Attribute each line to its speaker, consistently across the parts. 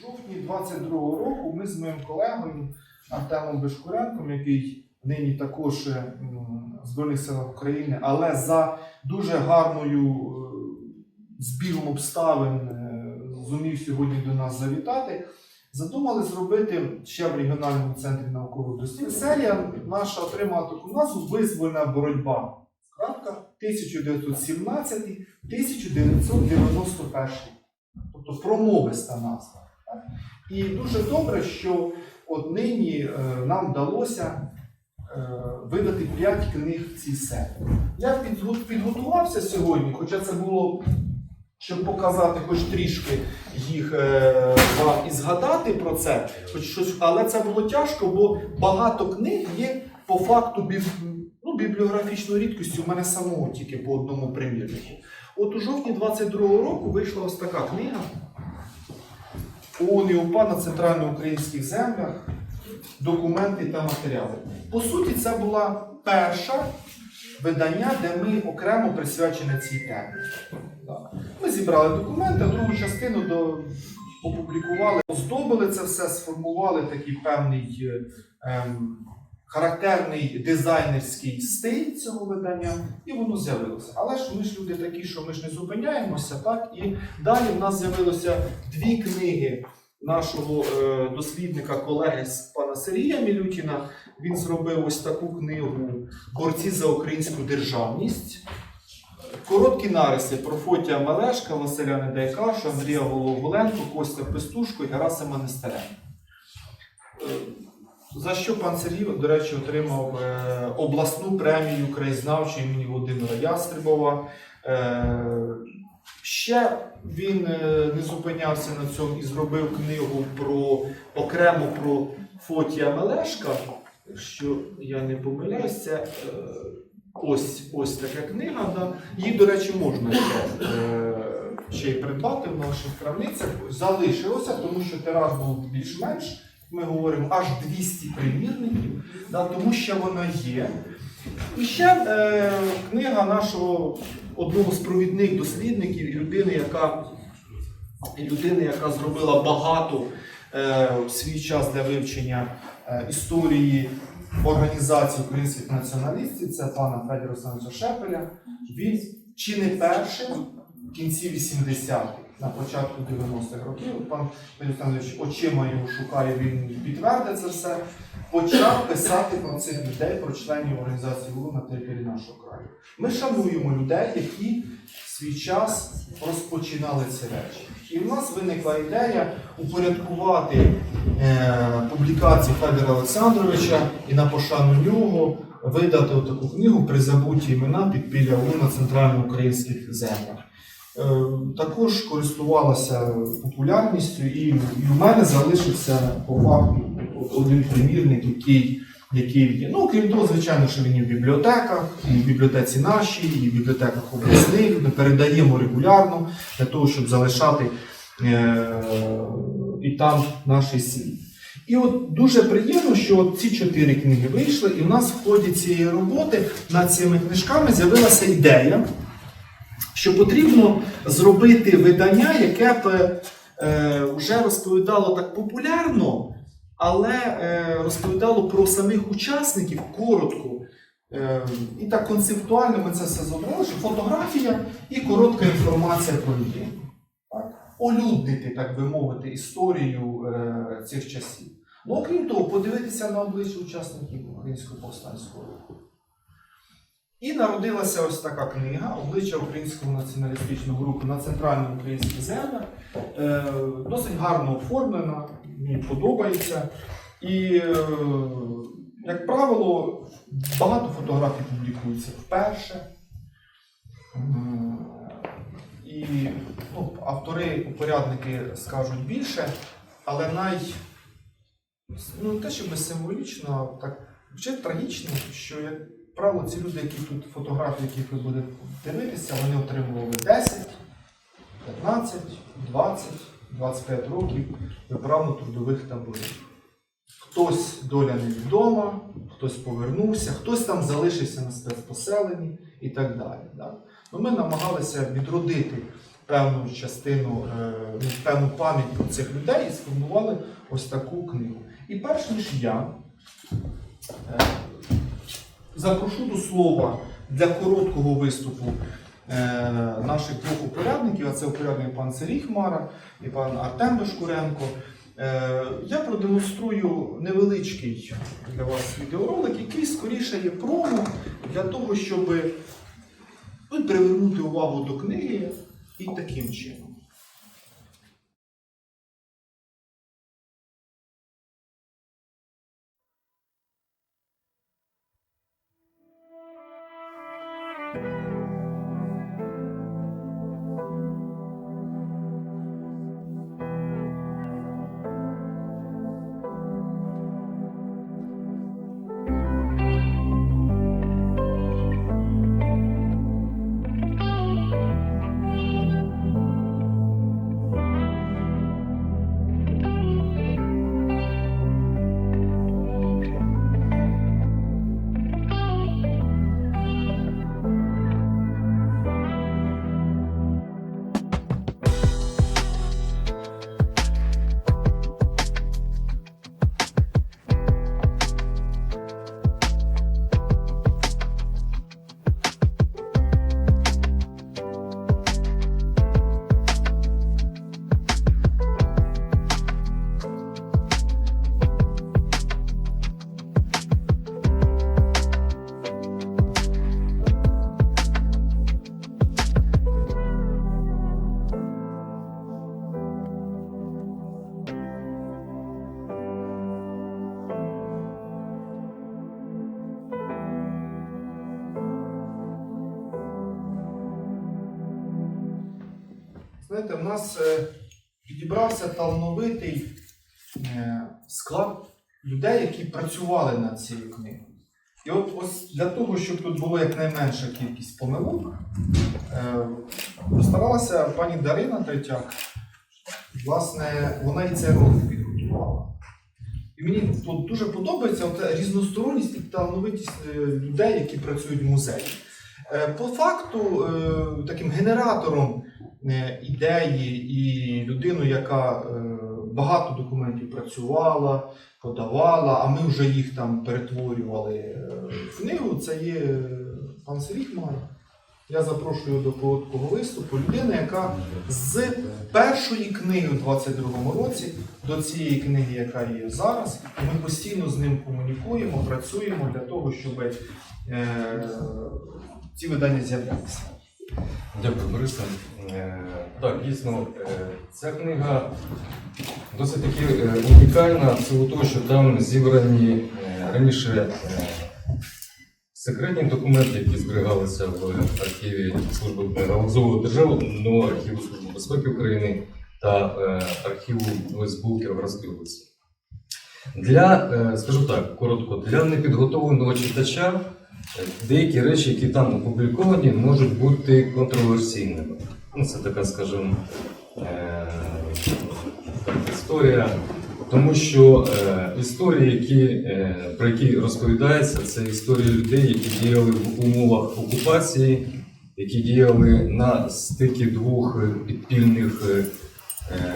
Speaker 1: жовтні 22-го року ми з моїм колегою Артемом Бешкуренком, який нині також е, Збройних силах України, але за дуже гарною е, збігом обставин е, зумів сьогодні до нас завітати. Задумали зробити ще в регіональному центрі наукових досліджень. Серія наша отримала таку назву Визвольна боротьба. Крапка 1917-1991. Тобто промовиста назва. І дуже добре, що от нині е, нам вдалося е, видати 5 книг в цій серії. Я підготувався сьогодні, хоча це було, щоб показати хоч трішки їх е, вам і згадати про це, хоч щось, але це було тяжко, бо багато книг є по факту біб, ну, бібліографічною рідкістю у мене самого тільки по одному примірнику. От у жовтні 22-го року вийшла ось така книга ООН і УПА на центральноукраїнських землях, документи та матеріали. По суті, це була перша видання, де ми окремо присвячені цій темі. Ми зібрали документи, другу частину до, опублікували, оздобили це все, сформували такий певний е, ем, характерний дизайнерський стиль цього видання, і воно з'явилося. Але ж ми ж люди такі, що ми ж не зупиняємося, так? І далі в нас з'явилося дві книги нашого е, дослідника, колеги з пана Сергія Мілютіна. Він зробив ось таку книгу Борці за українську державність. Короткі нариси про Фотія Малешка, Василя Недайкаша, Андрія Головоленко, Костя Пестушко і Герасима Нестеренка. За що пан Сергій, до речі, отримав е, обласну премію краєзнавчої імені Володимира Ястребова. Е, ще він е, не зупинявся на цьому і зробив книгу про окремо про Фотія Мелешка. Якщо я не е, ось, ось така книга. Да. Її, до речі, можна ще, ще й придбати в наших крамницях. Залишилося, тому що тираж був більш-менш. Ми говоримо аж 200 примірників, да, тому що вона є. І ще е, книга нашого одного з провідних дослідників, людини, яка, людини, яка зробила багато е, в свій час для вивчення е, історії організації українських націоналістів, це пана Федора Олександровича Шепеля. Він чи не перший в кінці 80-х, на початку 90-х років, пан Олександрович очима його шукає, він підтвердить це все, почав писати про цих людей, про членів організації ВУ на території нашого краю. Ми шануємо людей, які в свій час розпочинали ці речі. І в нас виникла ідея упорядкувати е, публікації Федора Олександровича і на пошану нього видати таку книгу «Призабуті імена підпілля УН на центральноукраїнських землях. Е, також користувалася популярністю, і, і в мене залишився по факту один примірник, який, який є. Ну, крім того, звичайно, що він і в бібліотеках, і в бібліотеці нашій, і в бібліотеках обласних. Ми передаємо регулярно для того, щоб залишати е, і там наш слід. І от дуже приємно, що от ці чотири книги вийшли, і в нас в ході цієї роботи над цими книжками з'явилася ідея, що потрібно зробити видання, яке б е, вже розповідало так популярно, але е, розповідало про самих учасників коротко. Е, і так концептуально ми це все зробили, що фотографія і коротка інформація про людей. Олюднити, так би мовити, історію е, цих часів. Ну, окрім того, подивитися на обличчя учасників Українського повстанського руху. І народилася ось така книга Обличчя українського націоналістичного руху на центральному українських землях. Е, досить гарно оформлена, мені подобається. І, е, як правило, багато фотографій публікується вперше. І ну, автори, упорядники скажуть більше, але най, ну, те, щоб символічно, так ще трагічно, що, як правило, ці люди, які тут фотографії, яких ви будете дивитися, вони отримували 10, 15, 20, 25 років виправно-трудових таборів. Хтось доля невідома, хтось повернувся, хтось там залишився на спецпоселенні і так далі. Да? Ну, ми намагалися відродити певну частину, е, ну, певну пам'ять про цих людей і сформували ось таку книгу. І перш ніж я е, запрошу до слова для короткого виступу е, наших двох упорядників, а це упорядник пан Сергій Хмара і пан Артем Бешкуренко. Е, Я продемонструю невеличкий для вас відеоролик, який скоріше є промо для того, щоб ну, привернути увагу до книги і таким чином. Нас е, підібрався талановитий е, склад людей, які працювали над цією книгою. І от ось для того, щоб тут було якнайменша кількість помилок, е, постаралася пані Дарина Третяк, власне, вона і цей ролик підготувала. І мені тут дуже подобається от різносторонність і талановитість е, людей, які працюють в музеї. Е, По факту, е, таким генератором е, ідеї і людину, яка е, багато документів працювала, подавала, а ми вже їх там перетворювали е, в книгу, це є е, пан Сергій. Я запрошую до короткого виступу. Людина, яка з першої книги у 22-му році до цієї книги, яка є зараз, ми постійно з ним комунікуємо, працюємо для того, щоб е, ці видання з'являлися.
Speaker 2: Дякую, Борисе. Е, Так, дійсно, е, ця книга досить таки е, унікальна в силу того, що там зібрані раніше секретні документи, які зберігалися в архіві Служби галузового державного архіву Служби безпеки України та архіву ОСБУ Кіровоградської області. Для, скажу так, коротко, для непідготовленого читача деякі речі, які там опубліковані, можуть бути контроверсійними. Ну, це така, скажімо, е, історія. Тому що е, історії, які, е, про які розповідається, це історії людей, які діяли в умовах окупації, які діяли на стикі двох підпільних е, е,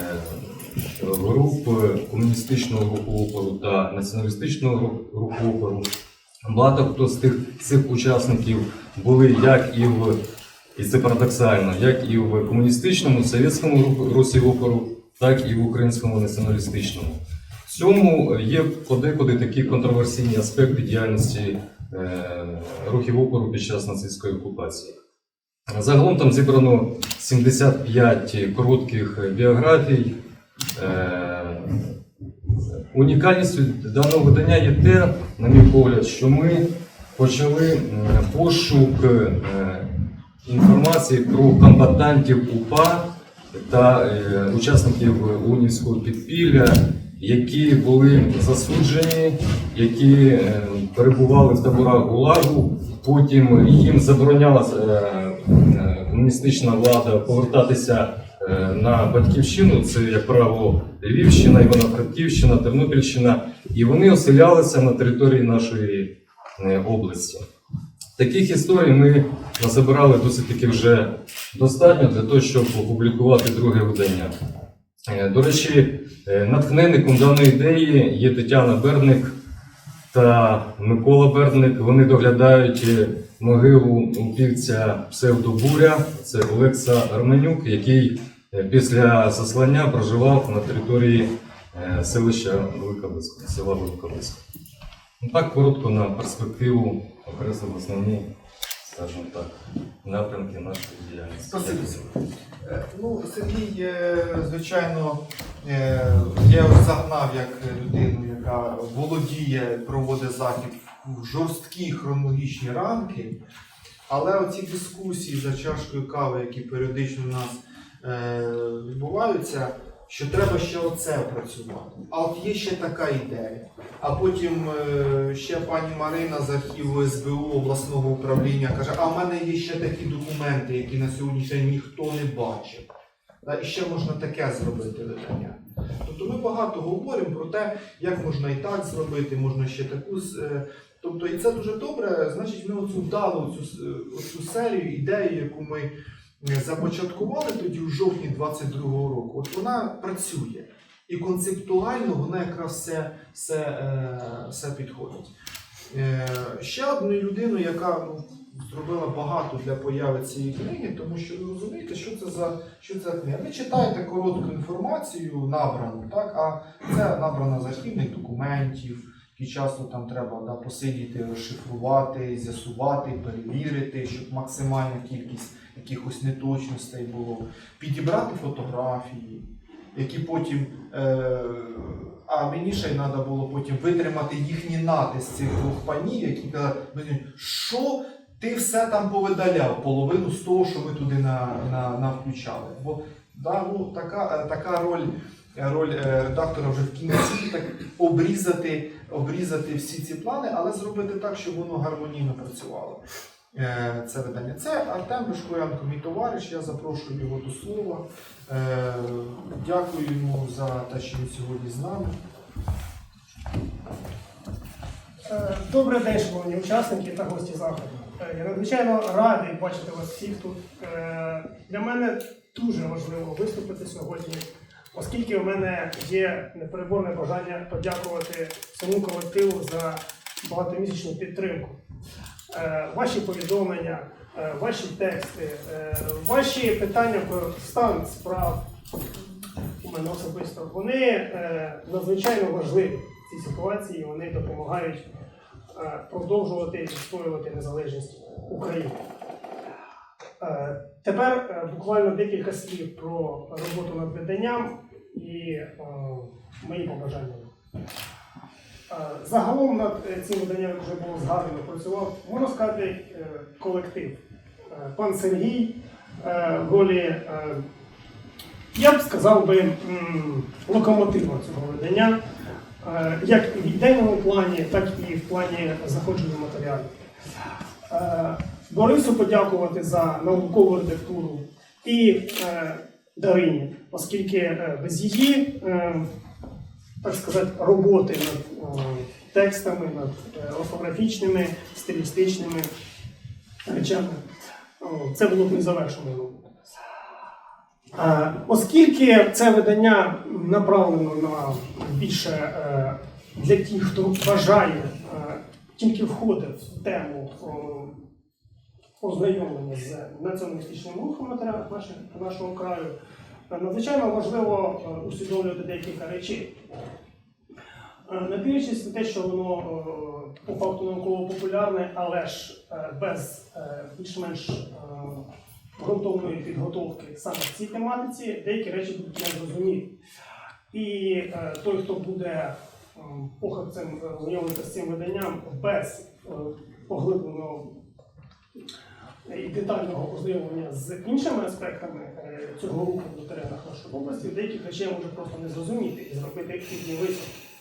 Speaker 2: груп комуністичного руху опору та націоналістичного ру- руху опору. Багато хто з тих цих учасників були як і в і це парадоксально, як і в комуністичному совєтському русі опору, так і в українському націоналістичному. В цьому є подекуди такі контроверсійні аспекти діяльності е, рухів опору під час нацистської окупації. Загалом там зібрано 75 коротких біографій. Е, Унікальністю даного видання є те, на мій погляд, що ми почали пошук е, інформації про комбатантів УПА та е, учасників унівського підпілля, які були засуджені, які е, перебували в таборах ГУЛАГу. Потім їм заборонялася комуністична влада повертатися на батьківщину. Це, як правило, Львівщина, Івано-Франківщина, Тернопільщина, і вони оселялися на території нашої е, області. Таких історій ми назабирали досить таки вже достатньо для того, щоб опублікувати друге видання. Е, До речі, е, натхненником даної ідеї є Тетяна Берник та Микола Берник. Вони доглядають е, могилу упівця псевдобуря. Це Олекса Арменюк, який е, після заслання проживав на території е, селища Великолисько, села Великолисько. Ну, Так коротко на перспективу окреслив основні, скажімо так, напрямки нашої діяльності.
Speaker 1: Спасибі. Е, Ну, Сергій, е, звичайно, я загнав як людину, яка володіє, проводить захід в жорсткі хронологічні рамки. Але оці дискусії за чашкою кави, які періодично у нас відбуваються, що треба ще оце опрацювати. А от є ще така ідея. А потім е, ще пані Марина з архіву СБУ обласного управління каже: а в мене є ще такі документи, які на сьогоднішній день ніхто не бачив. І ще можна таке зробити видання. Тобто ми багато говоримо про те, як можна і так зробити, можна ще таку. е, Тобто, і це дуже добре. Значить, ми оцю вдалу цю, е, серію, ідею, яку ми е, започаткували тоді в жовтні 22-го року, от вона працює. І концептуально вона якраз все, все, е, все підходить. Е, ще одну людину, яка ну, зробила багато для появи цієї книги, тому що ви розумієте, що це за що це книга. Ви читаєте коротку інформацію, набрану, так? а це набрано з архівних документів, які часто там треба да, посидіти, розшифрувати, з'ясувати, перевірити, щоб максимальна кількість якихось неточностей було, підібрати фотографії, які потім. Е, а мені ще й треба було потім витримати їхній натиск цих двох панів, які казали, що ти все там повидаляв, половину з того, що ми туди на, на, навключали. Бо да, ну, така, е, така роль, роль е, редактора вже в кінці так обрізати, обрізати всі ці плани, але зробити так, щоб воно гармонійно працювало. Е, Це видання. Це Артем Вишкоянко, мій товариш. Я запрошую його до слова. Е, Дякую йому за те, що він сьогодні з нами.
Speaker 3: Е, Добрий день, шановні учасники та гості заходу. Я надзвичайно радий бачити вас всіх тут. Для мене дуже важливо виступити сьогодні, оскільки у мене є непереборне бажання подякувати цьому колективу за багатомісячну підтримку. Е, Ваші повідомлення, е, ваші тексти, е, ваші питання про стан справ у мене особисто, вони надзвичайно важливі в цій ситуації. Вони допомагають продовжувати відстоювати незалежність України. Тепер буквально декілька слів про роботу над виданням і мої побажання. Е, Загалом над е, цим виданням вже було згадано, працював, можна сказати, е, колектив. Пан Сергій е, я б сказав би, локомотива цього видання, як в ідейному плані, так і в плані знаходження матеріалів. Е, Борису подякувати за наукову редактуру і Дарині, оскільки без її, так сказати, роботи над текстами, над е, орфографічними, стилістичними речами, це було б не завершено. Е, Оскільки це видання направлено на більше е, для тих, хто бажає е, тільки входить в тему ознайомлення з націоналістичним рухом нашого краю, е, надзвичайно важливо е, усвідомлювати декілька речей. Е, Не дивлячись на те, що воно е, по факту науково популярне, але ж е, без більш-менш ґрунтовної підготовки саме в цій тематиці, деякі речі будуть незрозумілі. І той, хто буде ем, похабцем знайомитися з цим виданням без поглибленого і детального ознайомлення з іншими аспектами цього руху на теренах нашої області, деяких речей може просто не зрозуміти і зробити хибні висновки.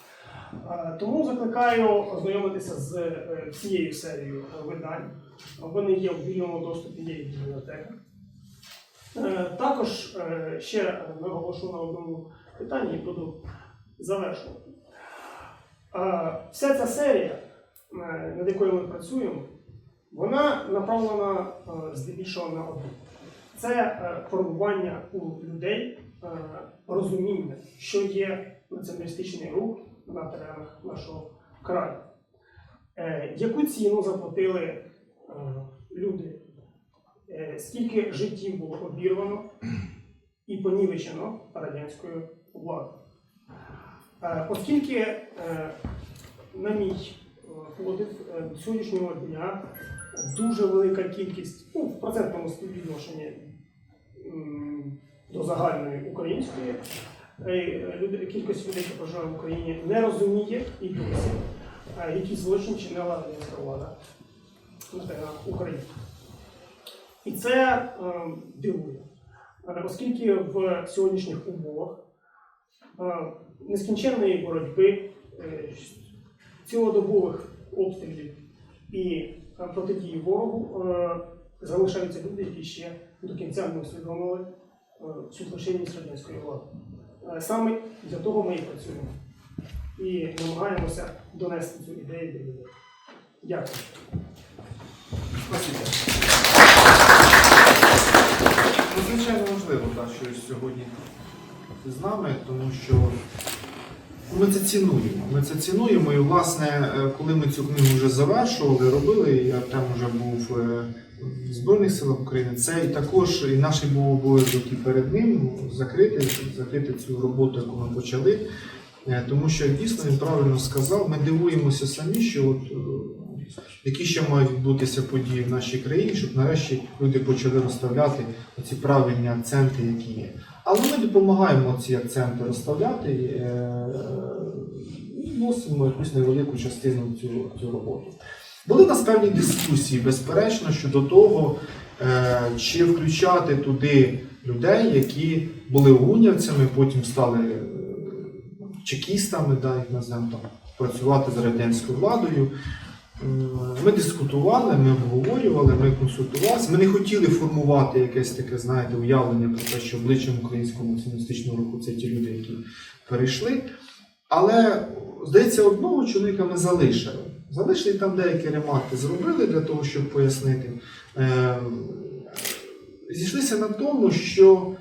Speaker 3: Е, Тому закликаю ознайомитися з е, всією серією е, видань. Вони є в вільному доступі, є в бібліотеках. Е, Також е, ще наголошу на одному питанні і буду завершувати. Е, Вся ця серія, е, над якою ми працюємо, Вона направлена е, здебільшого на одне. Це е, формування у людей е, розуміння, що є націоналістичний рух на теренах нашого краю. Е, Яку ціну заплатили е, люди? Е, Скільки життів було обірвано і понівечено радянською владою? Е, Оскільки, е, на мій е, подив, е, сьогоднішнього дня дуже велика кількість, ну, в процентному співвідношенні до загальної української кількість людей, які проживає в Україні, не розуміє і досі, е, які злочин чинила радянська влада на України. І це е, дивує, Е, оскільки в сьогоднішніх умовах е, нескінченної боротьби, е, цілодобових обстрілів і е, протидії ворогу е, залишаються люди, які ще до кінця не усвідомили е, всю злочинність радянської влади. Е, Саме для того ми і працюємо і намагаємося донести цю ідею до людей. Дякую.
Speaker 1: Ну, звичайно, важливо, так, що сьогодні з нами, тому що ми це цінуємо. Ми це цінуємо. І, власне, е, коли ми цю книгу вже завершували, робили, і Артем вже був е, в Збройних силах України, це і також і наш був обов'язок і перед ним закрити, закрити цю роботу, яку ми почали. Е, Тому що дійсно він правильно сказав, ми дивуємося самі, що от, які ще мають відбутися події в нашій країні, щоб нарешті люди почали розставляти ці правильні акценти, які є. Але ми допомагаємо ці акценти розставляти е, і вносимо якусь невелику частину цю, цю роботу. Були в нас певні дискусії, безперечно, щодо того, е, чи включати туди людей, які були угунявцями, потім стали е, чекістами, да, їх назвемо там, працювати з радянською владою. Ми дискутували, ми обговорювали, ми консультувалися. Ми не хотіли формувати якесь таке, знаєте, уявлення про те, що обличчям українського націоналістичного руху це ті люди, які перейшли. Але, здається, одного чоловіка ми залишили. Залишили там деякі ремарки зробили для того, щоб пояснити. Е, Зійшлися на тому, що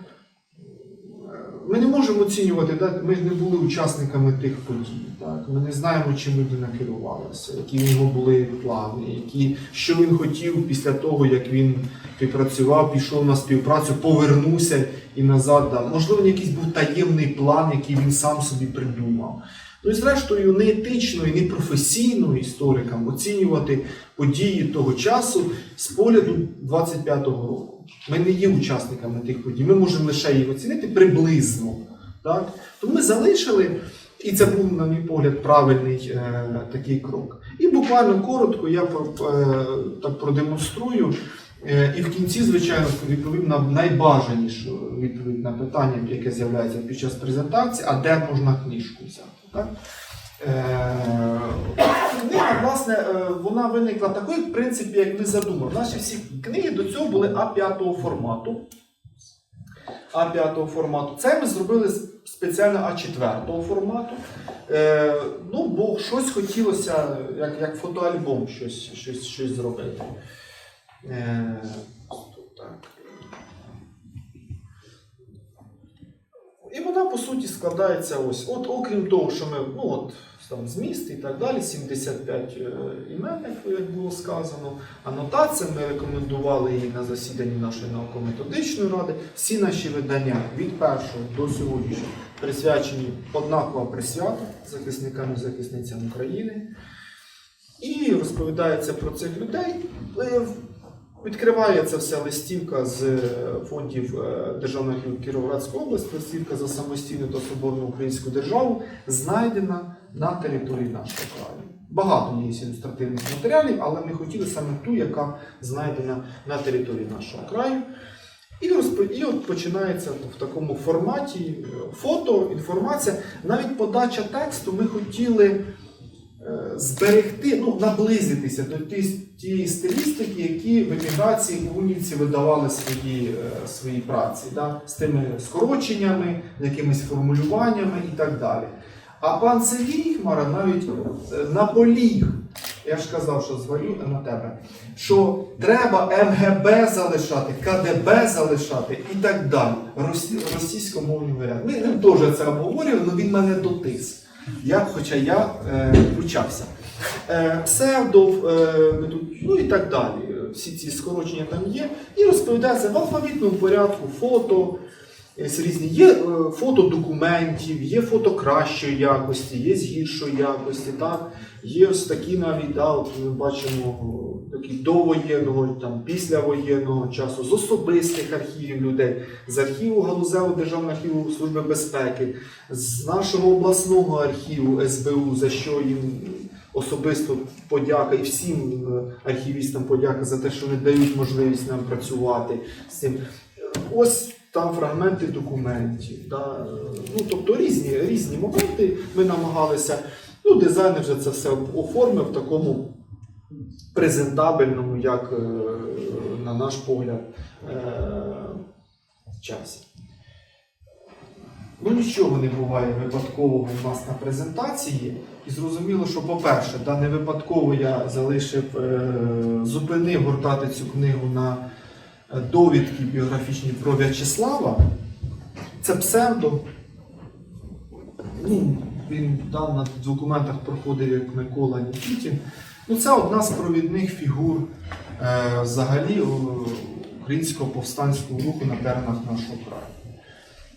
Speaker 1: ми не можемо оцінювати, так? ми не були учасниками тих подій. Так? Ми не знаємо, чим людина керувалася, які в нього були плани, які, що він хотів після того, як він співпрацював, пішов на співпрацю, повернувся і назад. Так? Можливо, якийсь був таємний план, який він сам собі придумав. Ну і зрештою, не етично і не історикам оцінювати події того часу з погляду 25-го року. Ми не є учасниками тих подій, ми можемо лише їх оцінити приблизно. Так? Тому ми залишили, і це був, на мій погляд, правильний е, такий крок. І буквально коротко я е, так продемонструю. Е, І в кінці, звичайно, відповім на найбажанішу відповідь на питання, яке з'являється під час презентації, а де можна книжку взяти. Так? Е, Книга, власне, е, вона виникла такою, в принципі, як ми задумали. Наші всі книги до цього були А5 формату. А5 формату. Це ми зробили спеціально А4 формату. Е, ну, бо щось хотілося, як, як фотоальбом, щось, щось, щось зробити. Е, так. І вона по суті складається ось. От, окрім того, що ми, ну от там зміст і так далі, 75 е, іменник, як було сказано. Анотація ми рекомендували її на засіданні нашої науково-методичної ради. Всі наші видання від першого до сьогоднішнього присвячені однакова присвята захисникам і захисницям України. І розповідається про цих людей. Відкриває це все листівка з е, фондів е, Державної архіву Кіровоградської області, листівка за самостійну та соборну українську державу, знайдена на території нашого краю. Багато є ілюстративних матеріалів, але ми хотіли саме ту, яка знайдена на території нашого краю. І, і от починається в такому форматі е, фото, інформація. Навіть подача тексту ми хотіли зберегти, ну, наблизитися до тієї стилістики, які в еміграції унівці видавали свої, е, свої праці, да? з тими скороченнями, якимись формулюваннями і так далі. А пан Сергій навіть е, наполіг Я ж казав, що звалю на тебе. Що треба МГБ залишати, КДБ залишати і так далі. Росі... Російськомовний варіант. Ми ним теж це обговорювали, але він мене дотис. Я, хоча я е, вручався. Е, псевдо, е, ну і так далі. Всі ці скорочення там є. І розповідається в алфавітному порядку фото. Е, Різні. Є е, фото документів, є фото кращої якості, є з гіршої якості. Так? Є ось такі навіть, да, от ми бачимо такі довоєнного, там, післявоєнного часу, з особистих архівів людей, з архіву Галузевого Державного архіву Служби безпеки, з нашого обласного архіву СБУ, за що їм особисто подяка і всім е, архівістам подяка за те, що вони дають можливість нам працювати з цим. Ось там фрагменти документів. Да. Ну, тобто різні, різні моменти ми намагалися. Ну, дизайнер вже це все оформив в такому презентабельному, як е, на наш погляд, е, часі. Ну, нічого не буває випадкового в нас на презентації. І зрозуміло, що, по-перше, да, не випадково я залишив, е, зупинив гортати цю книгу на довідки біографічні про В'ячеслава. Це псевдо. Ну, він там на документах проходив як Микола Нікітін. Ну, це одна з провідних фігур е, взагалі українського повстанського руху на теренах нашого краю.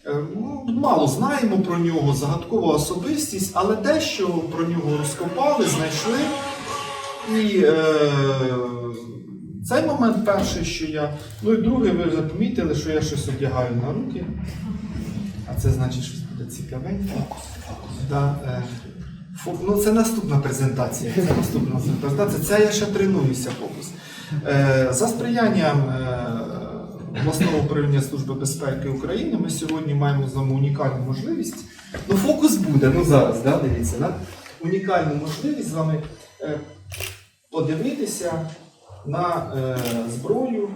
Speaker 1: Е, ну, Мало знаємо про нього, загадкова особистість, але дещо про нього розкопали, знайшли. І е, цей момент перший, що я. Ну і другий, ви вже помітили, що я щось одягаю на руки. А це значить, щось буде цікавеньке. Да, е, фо- ну, це наступна презентація. Це наступна презентація. Це я ще тренуюся фокус. Е, за сприянням е, обласного управління Служби безпеки України ми сьогодні маємо з вами унікальну можливість. Ну, фокус буде, ну зараз, да, дивіться, да? унікальну можливість з вами е, подивитися на е, зброю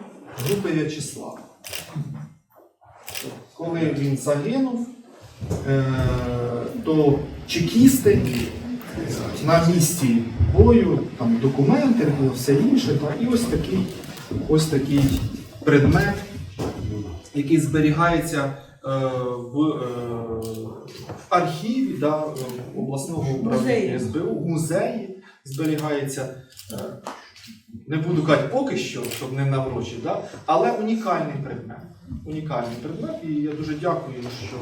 Speaker 1: групи В'ячеслава. Коли він загинув, е, то чекісти на місці бою, там документи, все інше, та, і ось такий, ось такий предмет, який зберігається е, в, в архіві да, обласного управління СБУ, в музеї зберігається. Не буду казати поки що, щоб не наврочити, да? але унікальний предмет. Унікальний предмет, і я дуже дякую, що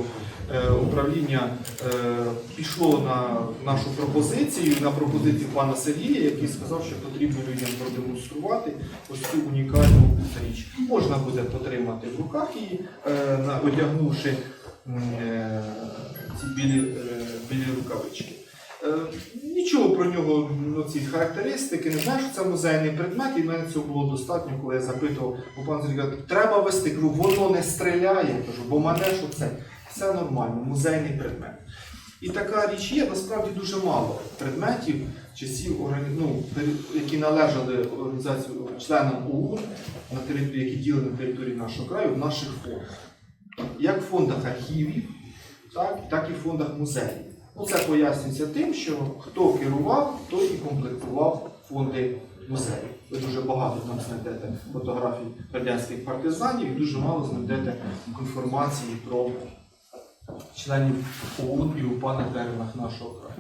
Speaker 1: е, управління е, пішло на нашу пропозицію, на пропозицію пана Сергія, який сказав, що потрібно людям продемонструвати ось цю унікальну річ. Можна буде потримати в руках її, е, одягнувши е, ці білі, е, білі рукавички. Е, Нічого про нього, ну, ці характеристики, не знаю, що це музейний предмет, і мене цього було достатньо, коли я запитував у пана Сергія, треба вести кажу, воно не стріляє, кажу, бо мене що це. Все нормально, музейний предмет. І така річ є, насправді дуже мало предметів часів, ну, які належали організацію членам ОУН, на території, які діли на території нашого краю, в наших фондах. Як в фондах архівів, так, так і в фондах музеїв. Ну, це пояснюється тим, що хто керував, той і комплектував фонди музею. Ви дуже багато там знайдете фотографій радянських партизанів і дуже мало знайдете інформації про членів ОУН і УПА на теренах нашого краю.